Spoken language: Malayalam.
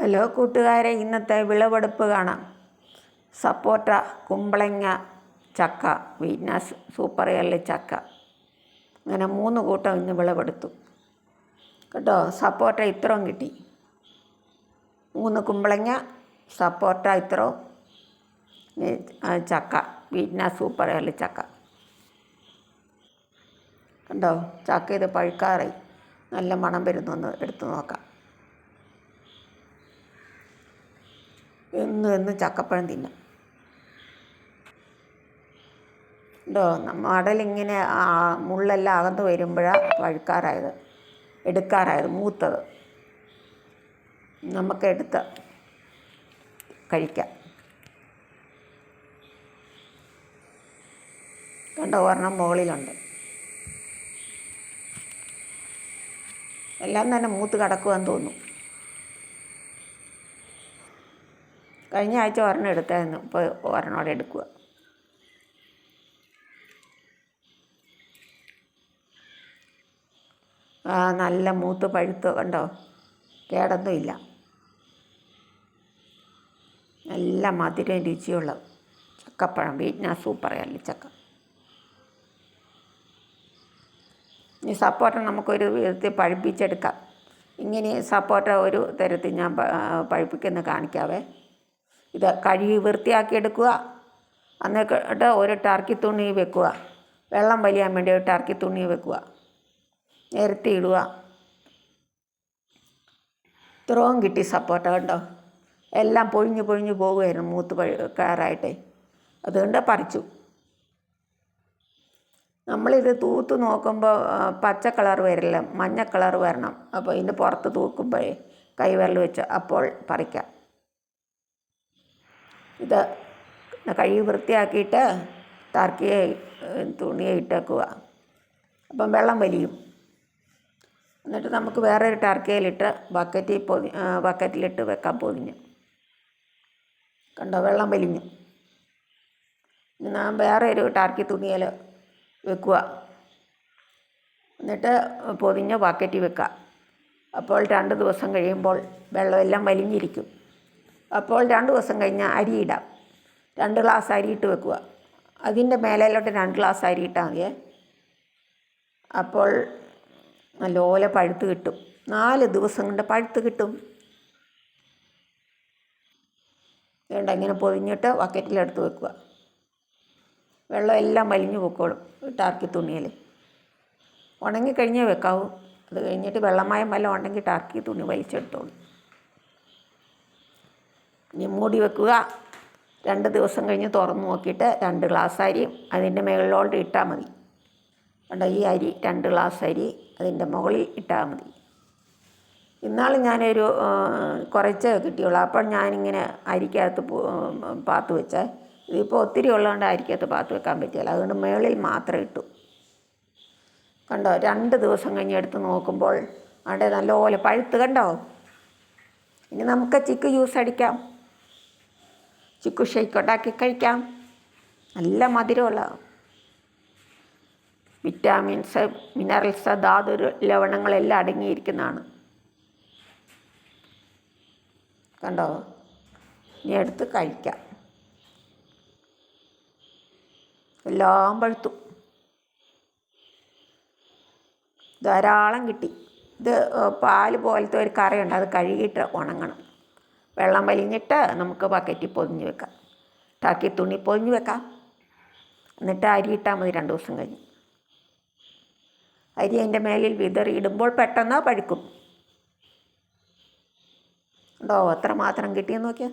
ഹലോ കൂട്ടുകാരെ ഇന്നത്തെ വിളവെടുപ്പ് കാണാം. സപ്പോട്ട കുമ്പളങ്ങ ചക്ക വീറ്റ്നസ് സൂപ്പർ എല്ല് ചക്ക. അങ്ങനെ മൂന്ന് കൂട്ടം ഇന്ന് വിളവെടുത്തു. കേട്ടോ സപ്പോട്ട ഇത്രയും കിട്ടി. മൂന്ന് കുമ്പളങ്ങ സപ്പോട്ട ഇത്രയും ചക്ക വീറ്റ്നസ് സൂപ്പർ എല്ല് ചക്ക. കണ്ടോ ചക്ക ഇത് പഴുക്കാറായി. നല്ല മണം വരുന്നു ഒന്ന് എടുത്തു നോക്കാം. എന്ന് എന്നും ചക്കപ്പഴം തിന്നും. ഉണ്ടോ മടലിങ്ങനെ മുള്ളെല്ലാം അകന്ന് വരുമ്പോഴാണ് പഴുക്കാറായത് എടുക്കാറായത് മൂത്തത്. നമുക്ക് എടുത്ത് കഴിക്കാം. കണ്ട ഒരെണ്ണം മുകളിലുണ്ട്. എല്ലാം തന്നെ മൂത്ത് കിടക്കുമെന്ന് തോന്നുന്നു. കഴിഞ്ഞ ആഴ്ച ഒരെണ്ണം എടുത്തായിരുന്നു. ഇപ്പോൾ ഒരെണ്ണോടെ എടുക്കുക നല്ല മൂത്ത് പഴുത്ത് കണ്ടോ? കേടൊന്നും ഇല്ല. നല്ല മധുരം രുചിയുള്ള ചക്കപ്പഴം. വീട്ടിനാ സൂപ്പർ അല്ലേ ചക്ക. ഈ സപ്പോട്ട നമുക്കൊരു വിധത്തിൽ പഴുപ്പിച്ചെടുക്കാം. ഇങ്ങനെ സപ്പോട്ട ഒരു തരത്തിൽ ഞാൻ പഴുപ്പിക്കുന്നത് പഴുപ്പിക്കുന്ന കാണിക്കാവേ. ഇത് കഴുകി വൃത്തിയാക്കി എടുക്കുക. എന്നിട്ട് ഒരു ടർക്കി തുണി വെക്കുക. വെള്ളം വലിയാൻ വേണ്ടി ഒരു ടർക്കി തുണി വെക്കുക. നിരത്തി ഇടുക. ഇത്രയും കിട്ടി സപ്പോർട്ട കണ്ടോ? എല്ലാം പൊഴിഞ്ഞ് പൊഴിഞ്ഞ് പോകുമായിരുന്നു മൂത്ത് കയറായിട്ടേ. അതുകൊണ്ട് പറിച്ചു. നമ്മളിത് തൂത്ത് നോക്കുമ്പോൾ പച്ച കളർ വരില്ല. മഞ്ഞ കളർ വരണം. അപ്പോൾ ഇതിന്റെ പുറത്ത് തൂക്കുമ്പോഴേ കൈവിരൽ വെച്ച് അപ്പോൾ പറിക്കാം. ഇത് കഴുകി വൃത്തിയാക്കിയിട്ട് ടർക്കിയെ തുണിയെ ഇട്ടേക്കുക അപ്പം വെള്ളം വലിയും. എന്നിട്ട് നമുക്ക് വേറെ ഒരു ടർക്കിയിലിട്ട് ബക്കറ്റിൽ പൊതി ബക്കറ്റിലിട്ട് വെക്കാൻ പൊതിഞ്ഞ്. കണ്ടോ? വെള്ളം വലിഞ്ഞു. ഇനി നാം വേറെ ഒരു ടർക്കി തുണിയിൽ വെക്കുക എന്നിട്ട് പൊതിഞ്ഞ ബക്കറ്റിൽ വെക്കുക അപ്പോൾ രണ്ട് ദിവസം കഴിയുമ്പോൾ വെള്ളമെല്ലാം വലിഞ്ഞിരിക്കും. അപ്പോൾ രണ്ട് ദിവസം കഴിഞ്ഞാൽ അരിയിടാം രണ്ട് ഗ്ലാസ് അരിയിട്ട് വെക്കുക. അതിന്റെ മേലേലോട്ട് രണ്ട് ഗ്ലാസ് അരി ഇട്ടാൽ മതിയേ. അപ്പോൾ നല്ലപോലെ പഴുത്ത് കിട്ടും. നാല് ദിവസം കൊണ്ട് പഴുത്ത് കിട്ടും. വേണ്ട ഇങ്ങനെ പൊതിഞ്ഞിട്ട് ബക്കറ്റിലെടുത്ത് വെക്കുക. വെള്ളം എല്ലാം വലിഞ്ഞു പൊക്കോളും ടാർക്കി തുണിയിൽ. ഉണങ്ങിക്കഴിഞ്ഞേ വെക്കാവൂ. അത് കഴിഞ്ഞിട്ട് വെള്ളമയം വല്ലതും ഉണ്ടെങ്കിൽ ടാർക്കി തുണി വലിച്ചെടുത്തോളൂ. ഇനി മൂടി വെക്കുക. രണ്ട് ദിവസം കഴിഞ്ഞ് തുറന്ന് നോക്കിയിട്ട് രണ്ട് ഗ്ലാസ് അരി അതിന്റെ മുകളിലോട്ട് ഇട്ടാൽ മതി. കണ്ടോ ഈ അരി രണ്ട് ഗ്ലാസ് അരി അതിന്റെ മുകളിൽ ഇട്ടാൽ മതി. ഇന്നാൾ ഞാനൊരു കുറച്ച് കിട്ടിയുള്ളൂ. അപ്പോൾ ഞാനിങ്ങനെ അരിക്കകത്ത് പാത്ത് വെച്ചാൽ ഇതിപ്പോൾ ഒത്തിരി ഉള്ളതുകൊണ്ട് അരിക്കകത്ത് പാത്ത് വെക്കാൻ പറ്റില്ല. അതുകൊണ്ട് മുകളിൽ മാത്രം ഇട്ടു. കണ്ടോ രണ്ട് ദിവസം കഴിഞ്ഞ് എടുത്ത് നോക്കുമ്പോൾ അവിടെ നല്ലപോലെ പഴുത്ത് കണ്ടോ? ഇനി നമുക്ക് ചിക്ക് ജ്യൂസ് അടിക്കാം. ചിക്കു ഷേക്ക് ഉണ്ടാക്കി കഴിക്കാം. നല്ല മധുരമുള്ള വിറ്റാമിൻസ് മിനറൽസ് ധാതു ലവണങ്ങളെല്ലാം അടങ്ങിയിരിക്കുന്നതാണ്. കണ്ടോ? ഇനി എടുത്ത് കഴിക്കാം. എല്ലാം പഴുത്തു. ധാരാളം കിട്ടി. ഇത് പാൽ പോലത്തെ ഒരു കറയുണ്ട്. അത് കഴുകിയിട്ട് ഉണങ്ങണം. വെള്ളം വലിഞ്ഞിട്ട് നമുക്ക് ബക്കറ്റിൽ പൊതിഞ്ഞ് വെക്കാം. ടാക്കി തുണി പൊതിഞ്ഞ് വെക്കാം. എന്നിട്ട് അരി ഇട്ടാൽ മതി രണ്ട് ദിവസം കഴിഞ്ഞ്. അരി അതിന്റെ മേലിൽ വിതറി ഇടുമ്പോൾ പെട്ടെന്ന് പഴുക്കും. ഉണ്ടോ? എത്ര മാത്രം കിട്ടിയെന്ന് നോക്കിയാൽ